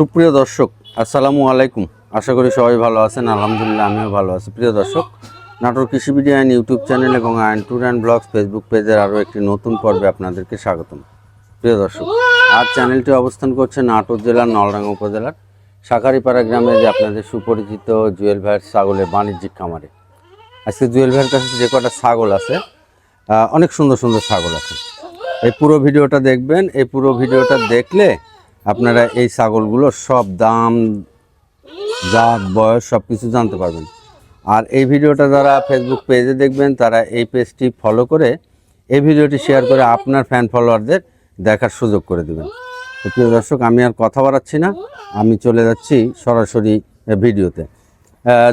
সুপ্রিয় দর্শক, আসসালামু আলাইকুম। আশা করি সবাই ভালো আছেন। আলহামদুলিল্লাহ, আমিও ভালো আছি। প্রিয় দর্শক, নাটোর কৃষি বিডি আইন ইউটিউব চ্যানেল এবং আইন ট্যুর অ্যান্ড ব্লগস ফেসবুক পেজের আরও একটি নতুন পর্বে আপনাদেরকে স্বাগতম। প্রিয় দর্শক, আজ চ্যানেলটি অবস্থান করছে নাটোর জেলার নলডাঙ্গা উপজেলার শাকারিপাড়া গ্রামে, যে আপনাদের সুপরিচিত জুয়েল ভাইয়ের ছাগলের বাণিজ্যিক খামারে। আজকে জুয়েল ভাইয়ের কাছে যে কটা ছাগল আছে অনেক সুন্দর সুন্দর ছাগল আছে। এই পুরো ভিডিওটা দেখবেন। এই পুরো ভিডিওটা দেখলে আপনারা এই ছাগলগুলোর সব দাম জাত বয়স সব কিছু জানতে পারবেন। আর এই ভিডিওটা যারা ফেসবুক পেজে দেখবেন তারা এই পেজটি ফলো করে এই ভিডিওটি শেয়ার করে আপনার ফ্যান ফলোয়ারদের দেখার সুযোগ করে দেবেন। তো প্রিয় দর্শক আমি আর কথা বাড়াচ্ছি না আমি চলে যাচ্ছি সরাসরি ভিডিওতে।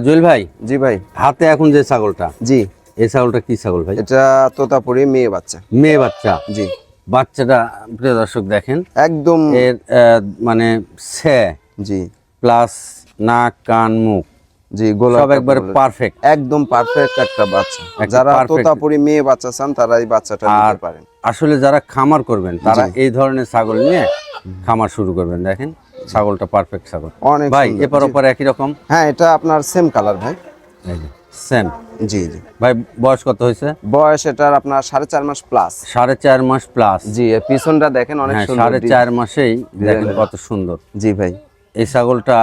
জুয়েল ভাই জি ভাই। হাতে এখন যে ছাগলটা জি। এই ছাগলটা কি ছাগল ভাই? এটা তোতাপুরি মেয়ে বাচ্চা। মেয়ে বাচ্চা। জি। বাচ্চাটা প্রিয় দর্শক দেখেন একদম এর মানে সে জি। প্লাস নাক কান মুখ জি গোলা সব একবারে পারফেক্ট একদম পারফেক্ট একটা বাচ্চা। যারা। তোতাপুরি মেয়ে বাচ্চা চান তারা এই বাচ্চাটা নিতে পারেন। আসলে যারা খামার করবেন তারা এই ধরনের ছাগল নিয়ে খামার শুরু করবেন দেখেন ছাগলটা পারফেক্ট ছাগল। অনেক ভাই। এপার ওপার একই রকম? হ্যাঁ এটা আপনার সেম কালার ভাই। সেম জি জি। ভাই বয়স কত হয়েছে? বয়স এটার আপনার সাড়ে চার মাস প্লাস সাড়ে চার মাস প্লাস জি পিছনটা দেখেন অনেক হ্যাঁ সুন্দর। সাড়ে চার মাসেই দেখেন কত সুন্দর। জি ভাই। এই ছাগলটা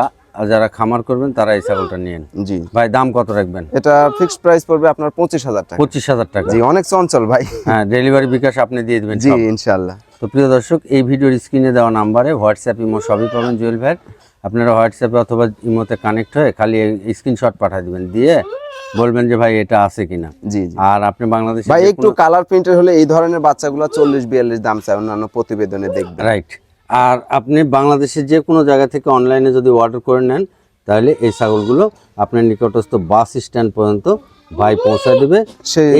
যারা খামার করবেন তারা এই ছাগলটা নিয়েন জি। ভাই দাম কত রাখবেন? এটা ফিক্সড প্রাইস পড়বে আপনার পঁচিশ হাজার টাকা। পঁচিশ হাজার টাকা। জি অনেক চঞ্চল ভাই। হ্যাঁ ডেলিভারি বিকাশ আপনি দিয়ে দেবেন জি ইনশাল্লাহ তো প্রিয় দর্শক এই ভিডিওর স্ক্রিনে দেওয়া নাম্বারে হোয়াটসঅ্যাপ ইমো সবই পাবেন জুয়েল ভাইয়ের আপনারা হোয়াটসঅ্যাপে অথবা ইমোতে কানেক্ট হয়ে খালি স্ক্রিনশট পাঠিয়ে দিবেন। দিয়ে বলবেন যে ভাই এটা আছে কিনা? জি জি। আর আপনি বাংলাদেশ ভাই একটু কালার প্রিন্টের হলে এই ধরনের বাচ্চাগুলো চল্লিশ বিয়াল্লিশ দাম চাই অন্যান্য প্রতিবেদনে দেখবেন। রাইট আর আপনি বাংলাদেশের যে কোনো জায়গা থেকে অনলাইনে যদি অর্ডার করে নেন তাহলে এই ছাগলগুলো আপনার নিকটস্থ বাস স্ট্যান্ড পর্যন্ত ভাই পৌঁছে দেবে।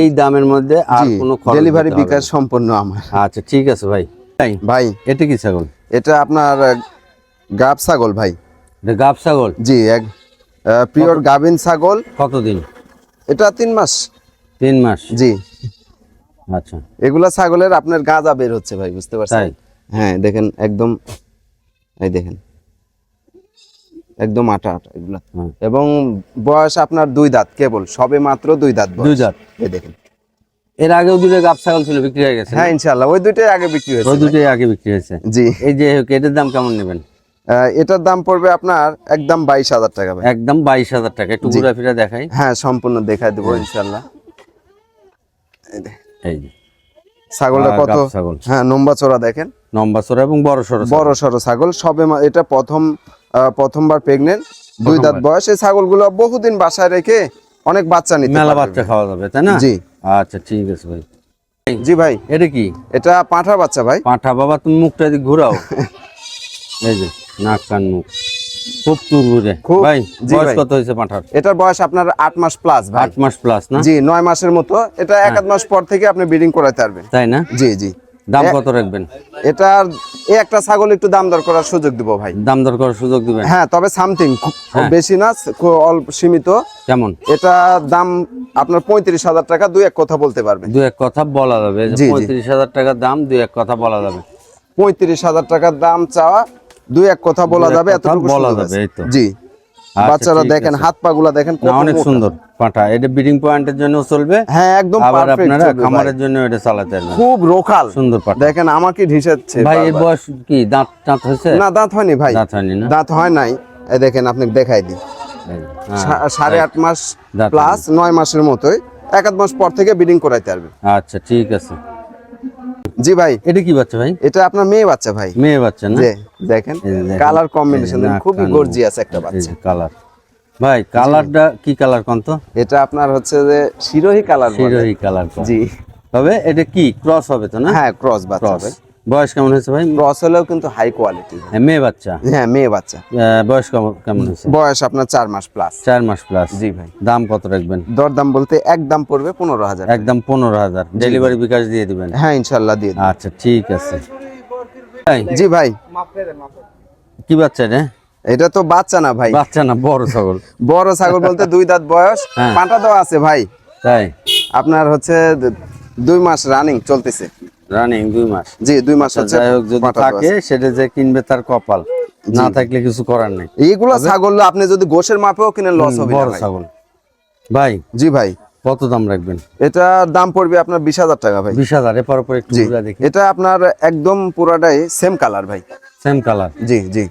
এই দামের মধ্যে আর কোনো ডেলিভারি বিকাশ সম্পন্ন আমার। আচ্ছা ঠিক আছে ভাই। ভাই ভাই। এটা কি ছাগল? এটা আপনার গাব ছাগল ভাই। গাব ছাগল? জি এক পিওর গাভিন ছাগল। কতদিন? এটা তিন মাস। তিন মাস? জি। আচ্ছা। এগুলা ছাগলের আপনার গাঁজা বের হচ্ছে ভাই বুঝতে পারছেন? হ্যাঁ দেখেন একদম এই দেখেন। একদম আটা আটা এগুলা। হুম। এবং বয়স আপনার দুই দাঁত কেবল সবে মাত্র দুই দাঁত। দুই জাত এই দেখেন। এর আগেও দুটো গাব ছাগল ছিল বিক্রি হয়ে গেছে। হ্যাঁ ইনশাল্লাহ ওই দুইটাই আগে বিক্রি হয়েছে ওই দুটোই আগে বিক্রি হয়েছে? জি। এই যে এটার দাম কেমন নেবেন? এটার দাম পড়বে আপনার একদম বাইশ হাজার টাকা একদম বাইশ হাজার টাকা। একটু ঘুরে ফিরে দেখাই। হ্যাঁ সম্পূর্ণ দেখাই দেবো ইনশাল্লাহ এই যে। ছাগলটা কত? ছাগল। হ্যাঁ নম্বা চোরা দেখেন। লম্বা চড়া এবং বড় সড়ো বড় সড়ো ছাগল সবে এটা প্রথম প্রথমবার প্রেগনেন্ট দুই দাঁত বয়স। এই ছাগলগুলো বহুদিন বাসায় রেখে অনেক বাচ্চা নিতে মেলা বাচ্চা খাওয়া যাবে তাই না? জি। আচ্ছা ঠিক আছে ভাই। জি ভাই। এটা কি? এটা পাঁঠা বাচ্চা ভাই। পাঁঠা বাবা তুমি মুখটা ঘুরাও। এই যে। নাক কান মুখ। খুব তুরবুরে ভাই বয়স কত হয়েছে পাঁঠার এটার বয়স আপনার আট মাস প্লাস ভাই। আট মাস প্লাস না? জি নয় মাসের মতো। এটা এক আধ মাস পর থেকে আপনি ব্রিডিং করাতে পারবেন। তাই না? জি জি। দাম কত রাখবেন? এটার এই একটা ছাগল একটু দাম দর করার সুযোগ দিব ভাই। দাম দর করার সুযোগ দিবেন? হ্যাঁ তবে সামথিং বেশি না অল্প সীমিত। কেমন? এটা দাম আপনার পঁয়ত্রিশ হাজার টাকা দুই এক কথা বলতে পারবেন। দু এক কথা বলা যাবে। পঁয়ত্রিশ হাজার টাকার দাম দুই এক কথা বলা যাবে। পঁয়ত্রিশ হাজার টাকার দাম চাওয়া দুই এক কথা বলা যাবে এতটুকু বলা যাবে, এই তো। জি। আচ্ছা, বাচ্চারা দেখেন হাত পা গুলা দেখেন কত অনেক সুন্দর পাঁঠা। এটা ব্রিডিং পয়েন্টের জন্য চলবে হ্যাঁ একদম আবার আপনারা খামারের জন্য এটা চালাতে পারবেন। খুব রোখাল সুন্দর পাঠা। দেখেন আমাকে ঢিসাচ্ছে ভাই এই বয়স কি দাঁত টাঁত হয়েছে? না দাঁত হয়নি ভাই। দাঁত হয়নি না? দাঁত হয় নাই। এই দেখেন আপনি দেখাই দিই। হ্যাঁ, সাড়ে আট মাস প্লাস নয় মাসের মতোই। এক আধ মাস পর থেকে ব্রিডিং করাইতে পারবে। আচ্ছা ঠিক আছে। জি ভাই। এটা কি বাচ্চা ভাই? এটা আপনার মেয়ে বাচ্চা ভাই। মেয়ে বাচ্চা না? দেখেন। কালার কম্বিনেশন খুবই গর্জিয়াস একটা বাচ্চা। কালার ভাই কালারটা কি কালার কোন তো? এটা আপনার হচ্ছে যে শিরোহী কালার শিরোহী কালার জি। তবে এটা কি ক্রস হবে তো না? হ্যাঁ ক্রস বাচ্চা বয়স কেমন হয়েছে ভাই? ক্রস হলেও কিন্তু হাই কোয়ালিটি হ্যাঁ, মেয়ে বাচ্চা? হ্যাঁ মেয়ে বাচ্চা। বয়স কেমন- হয়েছে? বয়স আপনার চার মাস প্লাস চার মাস প্লাস জি ভাই। দাম কত রাখবেন? দর দাম বলতে একদম পড়বে পনেরো হাজার। একদম পনেরো হাজার। ডেলিভারি বিকাশ দিয়ে দিবেন? হ্যাঁ ইনশাল্লাহ দিয়ে আচ্ছা ঠিক আছে। ভাই, জি ভাই। কি বাচ্চা রে? এটা তো বাচ্চা না ভাই। বাচ্চা না বড় ছাগল। বড় ছাগল বলতে দুই দাঁত বয়স হ্যাঁ। পাঁটা দেওয়া আছে ভাই। তাই? আপনার হচ্ছে দুই মাস রানিং চলতেছে। রানিং দুই মাস। জি দুই মাস হচ্ছে যাই হোক যদি থাকে সেটা যে কিনবে তার কপাল। না থাকলে কিছু করার নেই। এইগুলা ছাগল আপনি যদি গোশের মাপেও কিনেন লস হবে বড় ছাগল। ভাই জি ভাই। কত দাম রাখবেন? এটা দাম পড়বে আপনার বিশ হাজার টাকা ভাই। বিশ হাজার একটু দেখি। এটা আপনার একদম পুরাটাই সেম কালার ভাই। সেম কালার জি জি।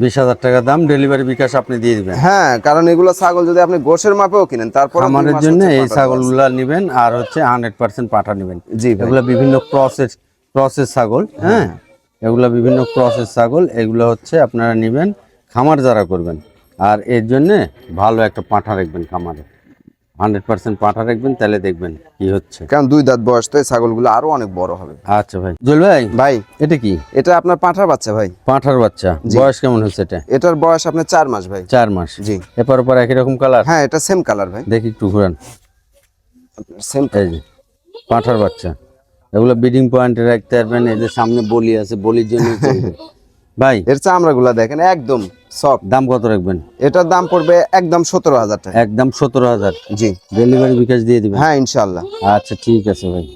বিশ হাজার টাকা দাম ডেলিভারি বিকাশ আপনি দিয়ে দিবেন। হ্যাঁ কারণ এগুলো ছাগল যদি আপনি গোশের মাপেও কিনেন তারপর আমাদের জন্য এই ছাগলগুলা নেবেন আর হচ্ছে হান্ড্রেড পার্সেন্ট পাঠা নেবেন। জি এগুলো বিভিন্ন প্রসেস প্রসেস ছাগল হ্যাঁ। এগুলো বিভিন্ন প্রসেস ছাগল এগুলো হচ্ছে আপনারা নেবেন খামার যারা করবেন। আর এর জন্য ভালো একটা পাঁঠা রাখবেন খামারে। হান্ড্রেড পার্সেন্ট পাঁঠা রাখবেন তাহলে দেখবেন কি হচ্ছে। কারণ দুই দাঁত বয়স তো এই ছাগলগুলো আরও অনেক বড় হবে। আচ্ছা ভাই। জল ভাই ভাই এটা কি? এটা আপনার পাঁঠার বাচ্চা ভাই। পাঁঠার বাচ্চা। বয়স কেমন হচ্ছে এটা? এটার বয়স আপনার চার মাস ভাই। চার মাস। জি। এরপর পর একই রকম কালার? হ্যাঁ এটা সেম কালার ভাই। দেখি একটু ঘুরান। সেম পাঁঠার বাচ্চা। এগুলো বিডিং পয়েন্টে রাখতে পারবেন যে সামনে বলি আছে বলির জন্য। ভাই। এর চামড়াগুলা দেখেন একদম সফট দাম কত রাখবেন? এটার দাম পড়বে একদম সতেরো হাজার টাকা। একদম সতেরো হাজার? জি। ডেলিভারি বিকাশ দিয়ে দিবেন? হ্যাঁ ইনশাল্লাহ আচ্ছা ঠিক আছে ভাই।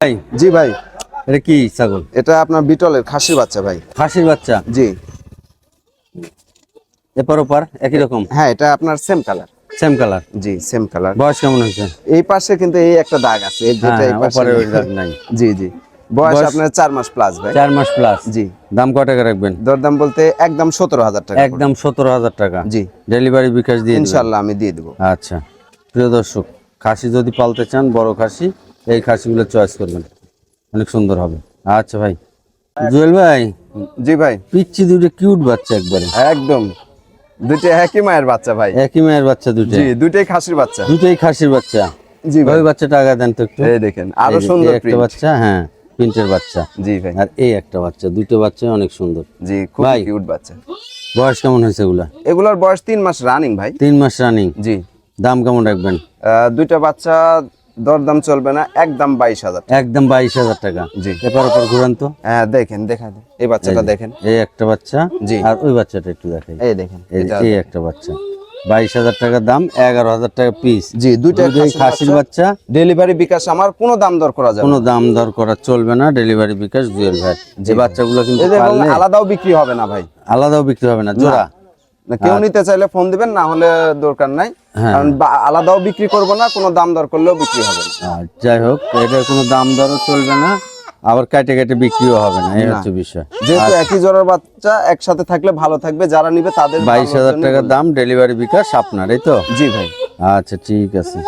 ভাই জি ভাই। এটা কি ছাগল? এটা আপনার বিটলের খাসির বাচ্চা ভাই। খাসির বাচ্চা? জি। এপার ওপার একই রকম? হ্যাঁ এটা আপনার সেম কালার সেম কালার জি সেম কালার বয়স কেমন হয়েছে? এই পাশে কিন্তু এই একটা দাগ আছে এই যেটা হ্যাঁ এই পাশে দাগ নাই। জি জি। বয়স আপনার চার মাস প্লাস ভাই। চার মাস প্লাস জি। দাম কত টাকা রাখবেন? দরদাম বলতে একদম সতেরো হাজার টাকা একদম সতেরো হাজার টাকা। জি। ডেলিভারি বিকাশ দিয়ে ইনশাল্লাহ আমি দিয়ে দেবো। আচ্ছা। প্রিয় দর্শক খাসি যদি পালতে চান বড় খাসি এই খাসিগুলো চয়েস করবেন। অনেক সুন্দর হবে। আচ্ছা ভাই। জুয়েল ভাই জি ভাই। পিচ্ছি দুটো কিউট বাচ্চা একবারে। একদম। দুইটা একই মায়ের বাচ্চা ভাই। একই মায়ের বাচ্চা দুটো জি দুইটাই খাসির বাচ্চা। দুটোই খাসির বাচ্চা। জি ভাই। ওই বাচ্চাটা আগে দেন তো একটু। এই দেখেন আরও সুন্দর একটা বাচ্চা হ্যাঁ। প্রিন্টের বাচ্চা। জি ভাই। আর এই একটা বাচ্চা দুটো বাচ্চা অনেক সুন্দর। জি খুব কিউট বাচ্চা। বয়স কেমন হয়েছে এগুলা? এগুলার বয়স তিন মাস রানিং ভাই। তিন মাস রানিং জি। দাম কেমন রাখবেন? দুইটা বাচ্চা দরদাম চলবে না একদম বাইশ হাজার একদম বাইশ হাজার টাকা। জি। এপার ওপর ঘুরান তো। হ্যাঁ দেখেন দেখা এই বাচ্চাটা দেখেন। এই একটা বাচ্চা জি। আর ওই বাচ্চাটা একটু দেখাই। এই দেখেন এই একটা বাচ্চা। বাইশ হাজার টাকা দাম এগারো হাজার টাকা পিস জি দুইটা খাসির বাচ্চা। ডেলিভারি বিকাশ আমার কোনো দাম দর করা যাবে কোনো দাম দর করা চলবে না ডেলিভারি বিকাশ জুয়েল ভাই। যে বাচ্চাগুলো কিন্তু আলাদাও বিক্রি হবে না ভাই। আলাদাও বিক্রি হবে না জোড়া। কেউ নিতে চাইলে ফোন দিবেন না হলে দরকার নাই। হ্যাঁ। কারণ আলাদাও বিক্রি করব না কোনো দাম দর করলেও বিক্রি হবে না। যাই হোক এটা কোনো দাম দরও চলবে না। আবার কাটে কাটে বিক্রিও হবে না এই হচ্ছে বিষয়। যেহেতু একই জোড়ার বাচ্চা একসাথে থাকলে ভালো থাকবে যারা নিবে তাদের বাইশ হাজার টাকার টাকা দাম ডেলিভারি বিকাশ আপনার এই তো? জি ভাই। আচ্ছা ঠিক আছে।